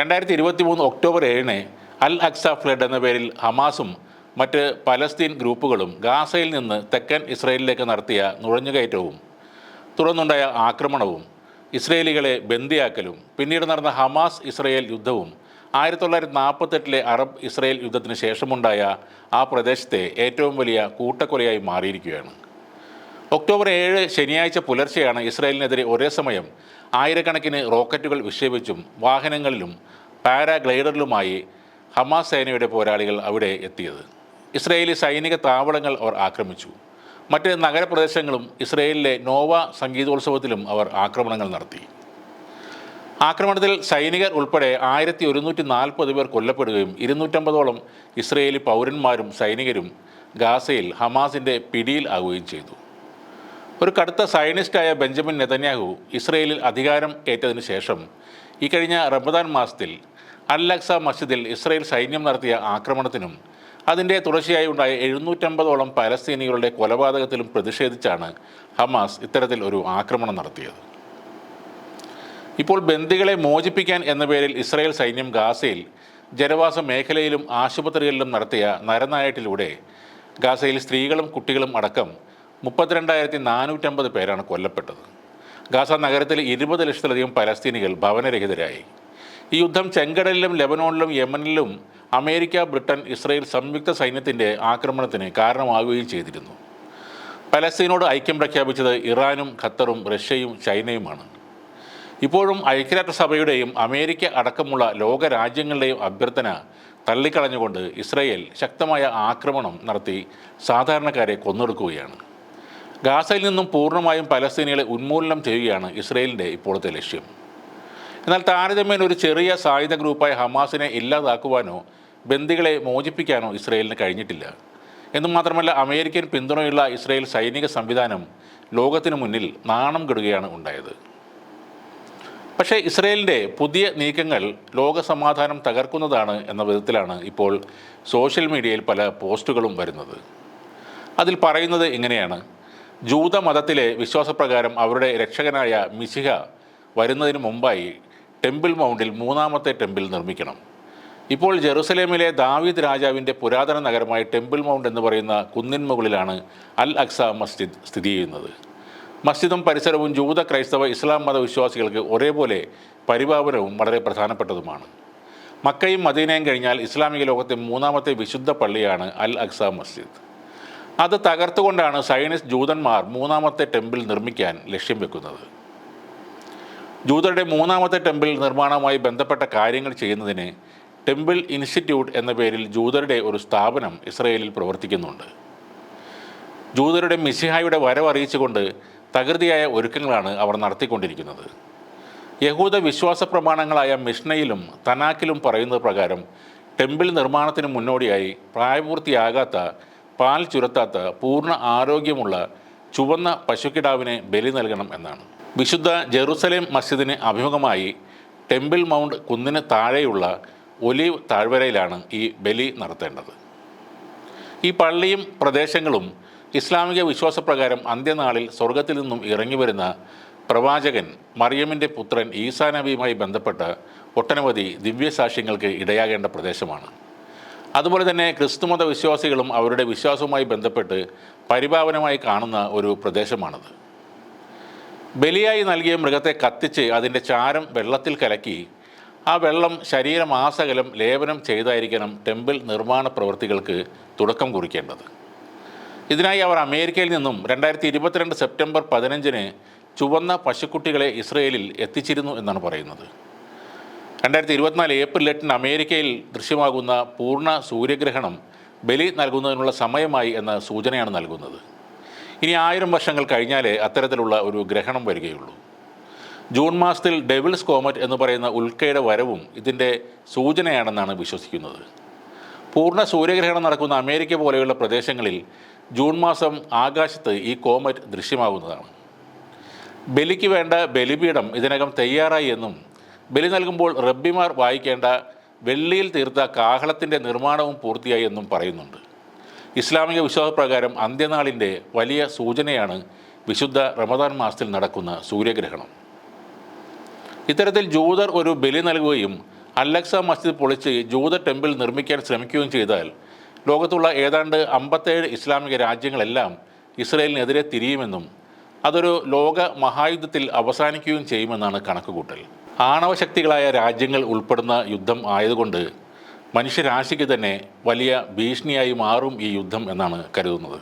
രണ്ടായിരത്തി ഇരുപത്തി മൂന്ന് ഒക്ടോബർ ഏഴിന് അൽ അക്സ ഫ്ലഡ് എന്ന പേരിൽ ഹമാസും മറ്റ് പലസ്തീൻ ഗ്രൂപ്പുകളും ഗാസയിൽ നിന്ന് തെക്കൻ ഇസ്രയേലിലേക്ക് നടത്തിയ നുഴഞ്ഞുകയറ്റവും തുടർന്നുണ്ടായ ആക്രമണവും ഇസ്രയേലികളെ ബന്ദിയാക്കലും പിന്നീട് നടന്ന ഹമാസ് ഇസ്രയേൽ യുദ്ധവും ആയിരത്തി തൊള്ളായിരത്തി നാൽപ്പത്തെട്ടിലെ അറബ് ഇസ്രയേൽ യുദ്ധത്തിന് ശേഷമുണ്ടായ ആ പ്രദേശത്തെ ഏറ്റവും വലിയ കൂട്ടക്കൊലയായി മാറിയിരിക്കുകയാണ്. ഒക്ടോബർ ഏഴ് ശനിയാഴ്ച പുലർച്ചെയാണ് ഇസ്രായേലിനെതിരെ ഒരേ സമയം ആയിരക്കണക്കിന് റോക്കറ്റുകൾ വിക്ഷേപിച്ചും വാഹനങ്ങളിലും പാരാഗ്ലൈഡറിലുമായി ഹമാസ് സേനയുടെ പോരാളികൾ അവിടെ എത്തിയത്. ഇസ്രായേലി സൈനിക താവളങ്ങൾ അവർ ആക്രമിച്ചു. മറ്റ് നഗരപ്രദേശങ്ങളും ഇസ്രായേലിലെ നോവ സംഗീതോത്സവത്തിലും അവർ ആക്രമണങ്ങൾ നടത്തി. ആക്രമണത്തിൽ സൈനികർ ഉൾപ്പെടെ ആയിരത്തി ഒരുന്നൂറ്റി നാൽപ്പത് പേർ കൊല്ലപ്പെടുകയും ഇരുന്നൂറ്റമ്പതോളം ഇസ്രയേലി പൗരന്മാരും സൈനികരും ഗാസയിൽ ഹമാസിന്റെ പിടിയിൽ ആവുകയും ചെയ്തു. ഒരു കടുത്ത സയനിസ്റ്റായ ബെഞ്ചമിൻ നെതന്യാഹു ഇസ്രയേലിൽ അധികാരം ഏറ്റതിനു ശേഷം ഈ കഴിഞ്ഞ റമദാൻ മാസത്തിൽ അല്ലക്സ മസ്ജിദിൽ ഇസ്രയേൽ സൈന്യം നടത്തിയ ആക്രമണത്തിനും അതിന്റെ തുടർച്ചയായി ഉണ്ടായ എഴുന്നൂറ്റമ്പതോളം പലസ്തീനികളുടെ കൊലപാതകത്തിലും പ്രതിഷേധിച്ചാണ് ഹമാസ് ഇത്തരത്തിൽ ഒരു ആക്രമണം നടത്തിയത്. ഇപ്പോൾ ബന്ദികളെ മോചിപ്പിക്കാൻ എന്ന പേരിൽ ഇസ്രായേൽ സൈന്യം ഗാസയിൽ ജനവാസ മേഖലയിലും ആശുപത്രികളിലും നടത്തിയ നരനായട്ടിലൂടെ ഗാസയിൽ സ്ത്രീകളും കുട്ടികളും അടക്കം മുപ്പത്തിരണ്ടായിരത്തി നാനൂറ്റമ്പത് പേരാണ് കൊല്ലപ്പെട്ടത്. ഗാസ നഗരത്തിൽ ഇരുപത് ലക്ഷത്തിലധികം പലസ്തീനികൾ ഭവനരഹിതരായി. ഈ യുദ്ധം ചെങ്കടലിലും ലെബനോണിലും യമനിലും അമേരിക്ക ബ്രിട്ടൻ ഇസ്രയേൽ സംയുക്ത സൈന്യത്തിന്റെ ആക്രമണത്തിന് കാരണമാകുകയും ചെയ്തിരുന്നു. പലസ്തീനോട് ഐക്യം പ്രഖ്യാപിച്ചത് ഇറാനും ഖത്തറും റഷ്യയും ചൈനയുമാണ്. ഇപ്പോഴും ഐക്യരാഷ്ട്രസഭയുടെയും അമേരിക്ക അടക്കമുള്ള ലോകരാജ്യങ്ങളുടെയും അഭ്യർത്ഥന തള്ളിക്കളഞ്ഞുകൊണ്ട് ഇസ്രയേൽ ശക്തമായ ആക്രമണം നടത്തി സാധാരണക്കാരെ കൊന്നൊടുക്കുകയാണ്. ഗാസയിൽ നിന്നും പൂർണമായും പലസ്തീനികളെ ഉന്മൂലനം ചെയ്യുകയാണ് ഇസ്രയേലിന്റെ ഇപ്പോഴത്തെ ലക്ഷ്യം. എന്നാൽ താരതമ്യേന ഒരു ചെറിയ സായുധ ഗ്രൂപ്പായ ഹമാസിനെ ഇല്ലാതാക്കുവാനോ ബന്ദികളെ മോചിപ്പിക്കാനോ ഇസ്രയേലിന് കഴിഞ്ഞിട്ടില്ല. എന്നു മാത്രമല്ല അമേരിക്കൻ പിന്തുണയുള്ള ഇസ്രയേൽ സൈനിക സംവിധാനം ലോകത്തിനു മുന്നിൽ നാണം കെടുകയാണ് ഉണ്ടായത്. പക്ഷേ ഇസ്രയേലിന്റെ പുതിയ നീക്കങ്ങൾ ലോകസമാധാനം തകർക്കുന്നതാണ് എന്ന വിധത്തിലാണ് ഇപ്പോൾ സോഷ്യൽ മീഡിയയിൽ പല പോസ്റ്റുകളും വരുന്നത്. അതിൽ പറയുന്നത് ഇങ്ങനെയാണ്. ജൂതമതത്തിലെ വിശ്വാസപ്രകാരം അവരുടെ രക്ഷകനായ മിശിഹ വരുന്നതിന് മുമ്പായി ടെമ്പിൾ മൗണ്ടിൽ മൂന്നാമത്തെ ടെമ്പിൾ നിർമ്മിക്കണം. ഇപ്പോൾ ജെറുസലേമിലെ ദാവീദ് രാജാവിന്റെ പുരാതന നഗരമായ ടെമ്പിൾ മൗണ്ട് എന്ന് പറയുന്ന കുന്നിൻ മുകളിലാണ് അൽ അക്സ മസ്ജിദ് സ്ഥിതി ചെയ്യുന്നത്. മസ്ജിദും പരിസരവും ജൂത ക്രൈസ്തവ ഇസ്ലാം മതവിശ്വാസികൾക്ക് ഒരേപോലെ പരിപാവനവും വളരെ പ്രധാനപ്പെട്ടതുമാണ്. മക്കയും മദീനയും കഴിഞ്ഞാൽ ഇസ്ലാമിക ലോകത്തെ മൂന്നാമത്തെ വിശുദ്ധ പള്ളിയാണ് അൽ അക്സ മസ്ജിദ്. അത് തകർത്തുകൊണ്ടാണ് സൈനിസ്റ്റ് ജൂതന്മാർ മൂന്നാമത്തെ ടെമ്പിൾ നിർമ്മിക്കാൻ ലക്ഷ്യം വെക്കുന്നത്. ജൂതരുടെ മൂന്നാമത്തെ ടെമ്പിൾ നിർമ്മാണവുമായി ബന്ധപ്പെട്ട കാര്യങ്ങൾ ചെയ്യുന്നതിന് ടെമ്പിൾ ഇൻസ്റ്റിറ്റ്യൂട്ട് എന്ന പേരിൽ ജൂതരുടെ ഒരു സ്ഥാപനം ഇസ്രയേലിൽ പ്രവർത്തിക്കുന്നുണ്ട്. ജൂതരുടെ മിസിഹായുടെ വരവ് അറിയിച്ചുകൊണ്ട് തകൃതിയായ ഒരുക്കങ്ങളാണ് അവർ നടത്തിക്കൊണ്ടിരിക്കുന്നത്. യഹൂദ വിശ്വാസ പ്രമാണങ്ങളായ മിഷ്നയിലും തനാക്കിലും പറയുന്നത് പ്രകാരം ടെമ്പിൾ നിർമ്മാണത്തിന് മുന്നോടിയായി പ്രായപൂർത്തിയാകാത്ത പാൽ ചുരത്താത്ത പൂർണ ആരോഗ്യമുള്ള ചുവന്ന പശുക്കിടാവിനെ ബലി നൽകണം എന്നാണ്. വിശുദ്ധ ജെറുസലേം മസ്ജിദിന് അഭിമുഖമായി ടെമ്പിൾ മൗണ്ട് കുന്നിന് താഴെയുള്ള ഒലീവ് താഴ്വരയിലാണ് ഈ ബലി നടത്തേണ്ടത്. ഈ പള്ളിയും പ്രദേശങ്ങളും ഇസ്ലാമിക വിശ്വാസപ്രകാരം അന്ത്യനാളിൽ സ്വർഗത്തിൽ നിന്നും ഇറങ്ങി വരുന്ന പ്രവാചകൻ മറിയമിന്റെ പുത്രൻ ഈസാ നബിയുമായി ബന്ധപ്പെട്ട ഒട്ടനവധി ദിവ്യസാക്ഷ്യങ്ങൾക്ക് ഇടയാകേണ്ട പ്രദേശമാണ്. അതുപോലെ തന്നെ ക്രിസ്തുമത വിശ്വാസികളും അവരുടെ വിശ്വാസവുമായി ബന്ധപ്പെട്ട് പരിപാവനമായി കാണുന്ന ഒരു പ്രദേശമാണത്. ബലിയായി നൽകിയ മൃഗത്തെ കത്തിച്ച് അതിന്റെ ചാരം വെള്ളത്തിൽ കലക്കി ആ വെള്ളം ശരീരമാസകലം ലേപനം ചെയ്തായിരിക്കണം ടെമ്പിൾ നിർമ്മാണ പ്രവൃത്തികൾക്ക് തുടക്കം കുറിക്കേണ്ടത്. ഇതിനായി അവർ അമേരിക്കയിൽ നിന്നും രണ്ടായിരത്തി ഇരുപത്തിരണ്ട് സെപ്റ്റംബർ പതിനഞ്ചിന് ചുവന്ന പശുക്കുട്ടികളെ ഇസ്രയേലിൽ എത്തിച്ചിരുന്നു എന്നാണ് പറയുന്നത്. രണ്ടായിരത്തി ഇരുപത്തിനാല് ഏപ്രിൽ എട്ടിന് അമേരിക്കയിൽ ദൃശ്യമാകുന്ന പൂർണ സൂര്യഗ്രഹണം ബലി നൽകുന്നതിനുള്ള സമയമായി എന്ന സൂചനയാണ് നൽകുന്നത്. ഇനി ആയിരം വർഷങ്ങൾ കഴിഞ്ഞാലേ അത്തരത്തിലുള്ള ഒരു ഗ്രഹണം വരികയുള്ളൂ. ജൂൺ മാസത്തിൽ ഡെവിൾസ് കോമറ്റ് എന്ന് പറയുന്ന ഉൽക്കയുടെ വരവും ഇതിന്റെ സൂചനയാണെന്നാണ് വിശ്വസിക്കുന്നത്. പൂർണ സൂര്യഗ്രഹണം നടക്കുന്ന അമേരിക്ക പോലെയുള്ള പ്രദേശങ്ങളിൽ ജൂൺ മാസം ആകാശത്ത് ഈ കോമറ്റ് ദൃശ്യമാകുന്നതാണ്. ബലിക്ക് വേണ്ട ബലിപീഠം ഇതിനകം തയ്യാറായി എന്നും ബലി നൽകുമ്പോൾ റബ്ബിമാർ വായിക്കേണ്ട വെള്ളിയിൽ തീർത്ത കാഹളത്തിന്റെ നിർമ്മാണവും പൂർത്തിയായി എന്നും പറയുന്നുണ്ട്. ഇസ്ലാമിക വിശ്വാസപ്രകാരം അന്ത്യനാളിന്റെ വലിയ സൂചനയാണ് വിശുദ്ധ റമദാൻ മാസത്തിൽ നടക്കുന്ന സൂര്യഗ്രഹണം. ഇത്തരത്തിൽ ജൂതർ ഒരു ബലി നൽകുകയും അലക്സ മസ്ജിദ് പൊളിച്ച് ജൂത ടെമ്പിൾ നിർമ്മിക്കാൻ ശ്രമിക്കുകയും ചെയ്താൽ ലോകത്തുള്ള ഏതാണ്ട് അമ്പത്തേഴ് ഇസ്ലാമിക രാജ്യങ്ങളെല്ലാം ഇസ്രയേലിനെതിരെ തിരിയുമെന്നും അതൊരു ലോക മഹായുദ്ധത്തിൽ അവസാനിക്കുകയും ചെയ്യുമെന്നാണ് കണക്കുകൂട്ടൽ. ആണവശക്തികളായ രാജ്യങ്ങൾ ഉൾപ്പെടുന്ന യുദ്ധം ആയതുകൊണ്ട് മനുഷ്യരാശിക്ക് തന്നെ വലിയ ഭീഷണിയായി മാറും ഈ യുദ്ധം എന്നാണ് കരുതുന്നത്.